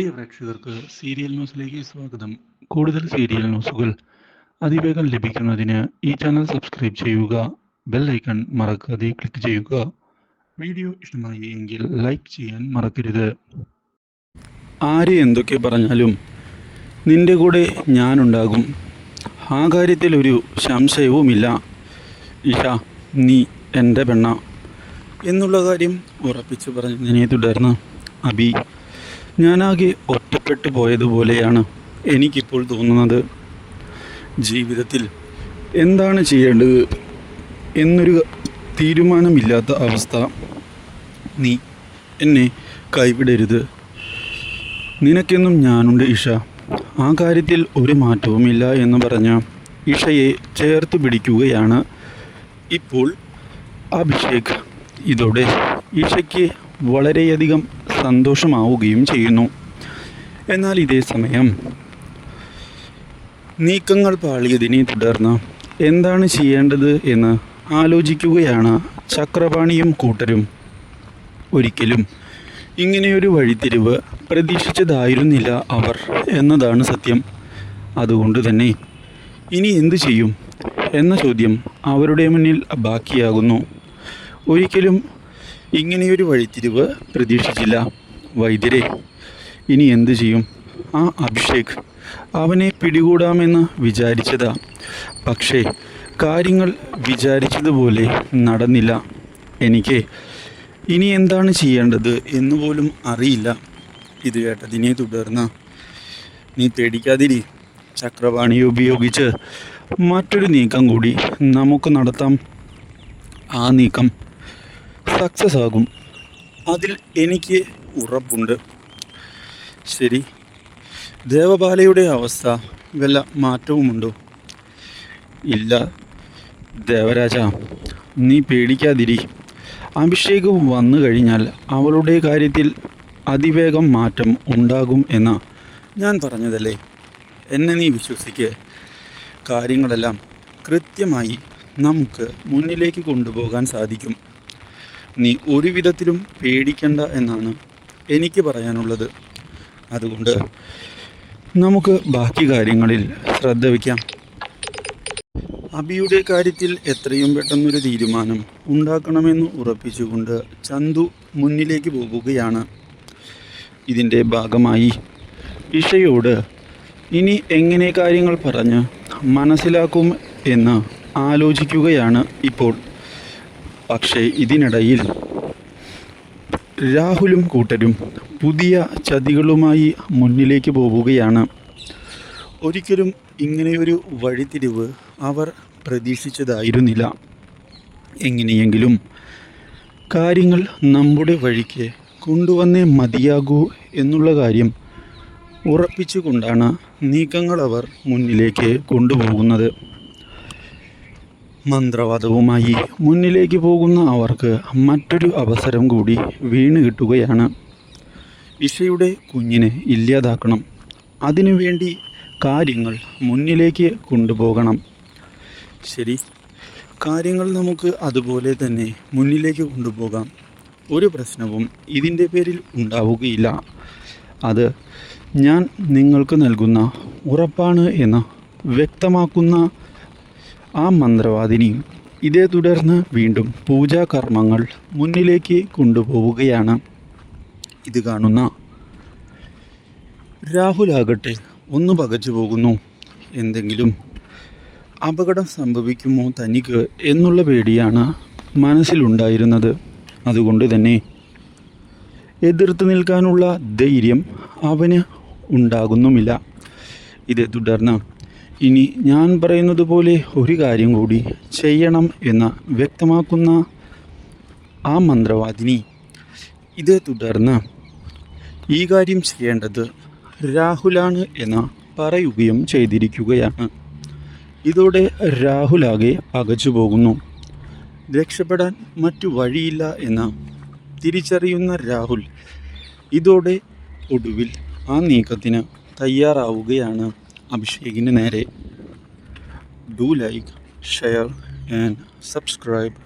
പ്രിയ പ്രേക്ഷകർക്ക് സീരിയൽ ന്യൂസിലേക്ക് സ്വാഗതം. കൂടുതൽ സീരിയൽ ന്യൂസുകൾ അതിവേഗം ലഭിക്കുന്നതിന് ഈ ചാനൽ സബ്സ്ക്രൈബ് ചെയ്യുക ബെൽ ഐക്കൺ മറക്കാതെ ക്ലിക്ക് ചെയ്യുക. വീഡിയോ ഇഷ്ടമായി എങ്കിൽ ലൈക്ക് ചെയ്യാൻ മറക്കരുത്. ആര് എന്തൊക്കെ പറഞ്ഞാലും നിന്റെ കൂടെ ഞാനുണ്ടാകും. ആ കാര്യത്തിൽ ഒരു സംശയവുമില്ല. ഇഷ നീ എന്റെ പെണ്ണ. എന്നുള്ള കാര്യം ഉറപ്പിച്ചു പറഞ്ഞതിനെ തുടർന്ന് അബി ഞാനാകെ ഒറ്റപ്പെട്ടു പോയതുപോലെയാണ് എനിക്കിപ്പോൾ തോന്നുന്നത്. ജീവിതത്തിൽ എന്താണ് ചെയ്യേണ്ടത് എന്നൊരു തീരുമാനമില്ലാത്ത അവസ്ഥ. നീ എന്നെ കൈവിടരുത്. നിനക്കെന്നും ഞാനുണ്ട് ഇഷ. ആ കാര്യത്തിൽ ഒരു മാറ്റവുമില്ല എന്ന് പറഞ്ഞ ഇഷയെ ചേർത്ത് പിടിക്കുകയാണ് ഇപ്പോൾ അഭിഷേക്. ഇതോടെ ഇഷയ്ക്ക് വളരെയധികം സന്തോഷമാവുകയും ചെയ്യുന്നു. എന്നാൽ ഇതേ സമയം നീക്കങ്ങൾ പാളിയതിനെ തുടർന്ന് എന്താണ് ചെയ്യേണ്ടത് എന്ന് ആലോചിക്കുകയാണ് ചക്രപാണിയും കൂട്ടരും ഒരിക്കലും. ഇങ്ങനെയൊരു വഴിത്തിരിവ് പ്രതീക്ഷിച്ചതായിരുന്നില്ല അവർ എന്നതാണ് സത്യം. അതുകൊണ്ട് തന്നെ ഇനി എന്തു ചെയ്യും എന്ന ചോദ്യം അവരുടെ മുന്നിൽ ബാക്കിയാകുന്നു. ഒരിക്കലും ഇങ്ങനെയൊരു വഴിത്തിരിവ് പ്രതീക്ഷിച്ചില്ല. വൈദ്യരെ ഇനി എന്തു ചെയ്യും? ആ അഭിഷേക് അവനെ പിടികൂടാമെന്ന് വിചാരിച്ചതാ. പക്ഷേ കാര്യങ്ങൾ വിചാരിച്ചതുപോലെ നടന്നില്ല. എനിക്ക് ഇനി എന്താണ് ചെയ്യേണ്ടത് എന്ന് പോലും അറിയില്ല. ഇത് കേട്ടതിനെ തുടർന്ന് നീ പേടിക്കാതിരി. ചക്രവാണി ഉപയോഗിച്ച് മറ്റൊരു നീക്കം കൂടി നമുക്ക് നടത്താം. ആ നീക്കം സക്സസ് ആകും അതിൽ എനിക്ക് ഉറപ്പുണ്ട്. ശരി. ദേവബാലയുടെ അവസ്ഥ വല്ല മാറ്റവുമുണ്ടോ? ഇല്ല. ദേവരാജ നീ പേടിക്കാതിരി. അഭിഷേക് വന്നു കഴിഞ്ഞാൽ അവളുടെ കാര്യത്തിൽ അതിവേഗം മാറ്റം ഉണ്ടാകും എന്ന ഞാൻ പറഞ്ഞതല്ലേ? എന്നെ നീ വിശ്വസിക്ക്. കാര്യങ്ങളെല്ലാം കൃത്യമായി നമുക്ക് മുന്നിലേക്ക് കൊണ്ടുപോകാൻ സാധിക്കും. നീ ഒരു വിധത്തിലും പേടിക്കണ്ട എന്നാണ് എനിക്ക് പറയാനുള്ളത്. അതുകൊണ്ട് നമുക്ക് ബാക്കി കാര്യങ്ങളിൽ ശ്രദ്ധ വയ്ക്കാം അബിയുടെ കാര്യത്തിൽ എത്രയും പെട്ടെന്നൊരു തീരുമാനം ഉണ്ടാക്കണമെന്ന് ഉറപ്പിച്ചുകൊണ്ട് ചന്തു മുന്നിലേക്ക് പോകുകയാണ്. ഇതിന്റെ ഭാഗമായി ഇഷയോട് ഇനി എങ്ങനെ കാര്യങ്ങൾ പറഞ്ഞ് മനസ്സിലാക്കും എന്ന് ആലോചിക്കുകയാണ് ഇപ്പോൾ. പക്ഷേ ഇതിനിടയിൽ രാഹുലും കൂട്ടരും പുതിയ ചതികളുമായി മുന്നിലേക്ക് പോവുകയാണ്. ഒരിക്കലും ഇങ്ങനെയൊരു വഴിത്തിരിവ് അവർ പ്രതീക്ഷിച്ചതായിരുന്നില്ല. എങ്ങനെയെങ്കിലും കാര്യങ്ങൾ നമ്മുടെ വഴിക്ക് കൊണ്ടുവന്നേ മതിയാകൂ എന്നുള്ള കാര്യം ഉറപ്പിച്ചുകൊണ്ടാണ് നീക്കങ്ങൾ അവർ മുന്നിലേക്ക് കൊണ്ടുപോകുന്നത്. മന്ത്രവാദവുമായി മുന്നിലേക്ക് പോകുന്ന അവർക്ക് മറ്റൊരു അവസരം കൂടി വീണ് കിട്ടുകയാണ്. ഇഷയുടെ കുഞ്ഞിനെ ഇല്ലാതാക്കണം. അതിനുവേണ്ടി കാര്യങ്ങൾ മുന്നിലേക്ക് കൊണ്ടുപോകണം. ശരി കാര്യങ്ങൾ നമുക്ക് അതുപോലെ തന്നെ മുന്നിലേക്ക് കൊണ്ടുപോകാം. ഒരു പ്രശ്നവും ഇതിന്റെ പേരിൽ ഉണ്ടാവുകയില്ല. അത് ഞാൻ നിങ്ങൾക്ക് നൽകുന്ന ഉറപ്പാണ് എന്ന് വ്യക്തമാക്കുന്ന ആ മന്ത്രവാദിനി ഇതേ തുടർന്ന് വീണ്ടും പൂജാകർമ്മങ്ങൾ മുന്നിലേക്ക് കൊണ്ടുപോവുകയാണ്. ഇത് കാണുന്ന രാഹുലാകട്ടെ ഒന്ന് പകച്ചു പോകുന്നു. എന്തെങ്കിലും അപകടം സംഭവിക്കുമോ തനിക്ക് എന്നുള്ള പേടിയാണ് മനസ്സിലുണ്ടായിരുന്നത്. അതുകൊണ്ട് തന്നെ എതിർത്ത് നിൽക്കാനുള്ള ധൈര്യം അവന് ഉണ്ടാകുന്നുമില്ല. ഇതേ തുടർന്ന് ഇനി ഞാൻ പറയുന്നത് പോലെ ഒരു കാര്യം കൂടി ചെയ്യണം എന്ന് വ്യക്തമാക്കുന്ന ആ മന്ത്രവാദിനി. ഇതേ തുടർന്ന് ഈ കാര്യം ചെയ്യേണ്ടത് രാഹുലാണ് എന്ന് പറയുകയും ചെയ്തിരിക്കുകയാണ്. ഇതോടെ രാഹുലാകെ പകച്ചു പോകുന്നു. രക്ഷപ്പെടാൻ മറ്റു വഴിയില്ല എന്ന് തിരിച്ചറിയുന്ന രാഹുൽ ഇതോടെ ഒടുവിൽ ആ നീക്കത്തിന് തയ്യാറാവുകയാണ്. അഭിഷേകിന് നേരെ do like share and subscribe